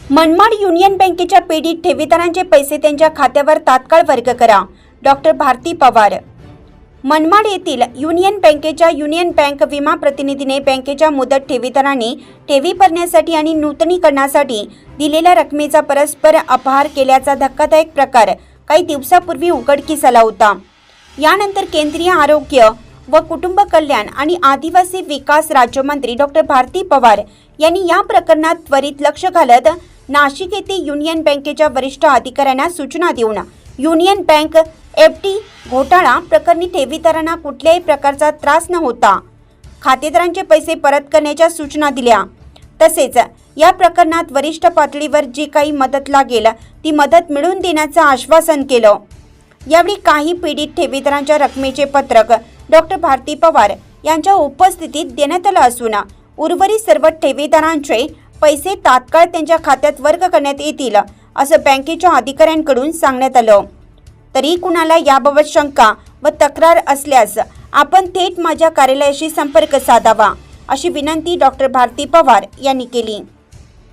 Manmad union बँकेच्या पीडित ठेवीदारांचे पैसे त्यांच्या खात्यावर तात्काळ वर्ग करा. डॉक्टर भारती पवार. मनमाड येथील युनियन बँकेच्या युनियन बँक विमा प्रतिनिधीने बँकेच्या मुदत ठेवीदारांनी ठेवी भरण्यासाठी आणि नूतनीकरणासाठी दिलेल्या रकमेचा परस्पर अपहार केल्याचा धक्कादायक प्रकार काही दिवसापूर्वी उघडकीस आला होता. यानंतर केंद्रीय आरोग्य व कुटुंब कल्याण आणि आदिवासी विकास राज्यमंत्री डॉक्टर भारती पवार यांनी या प्रकरणात त्वरित लक्ष घालत नाशिक येथे युनियन बँकेच्या वरिष्ठ अधिकाऱ्यांना सूचना देऊन युनियन बँक एफ डी घोटाळा प्रकरणी ठेवीदारांना कुठल्याही प्रकारचा त्रास न होता खातेदारांचे पैसे परत करण्याच्या सूचना दिल्या. तसेच या प्रकरणात वरिष्ठ पातळीवर जी काही मदत लागेल ती मदत मिळवून देण्याचं आश्वासन केलं. यावेळी काही पीडित ठेवीदारांच्या रकमेचे पत्रक डॉक्टर भारती पवार यांच्या उपस्थितीत देण्यात आलं असून उर्वरित सर्व ठेवीदारांचे पैसे तात्काळ त्यांच्या खात्यात वर्ग करण्यात येतील असं बँकेच्या अधिकाऱ्यांकडून सांगण्यात आलं. तरी कुणाला याबाबत शंका व तक्रार असल्यास आपण थेट माझ्या कार्यालयाशी संपर्क साधावा अशी विनंती डॉक्टर भारती पवार यांनी केली.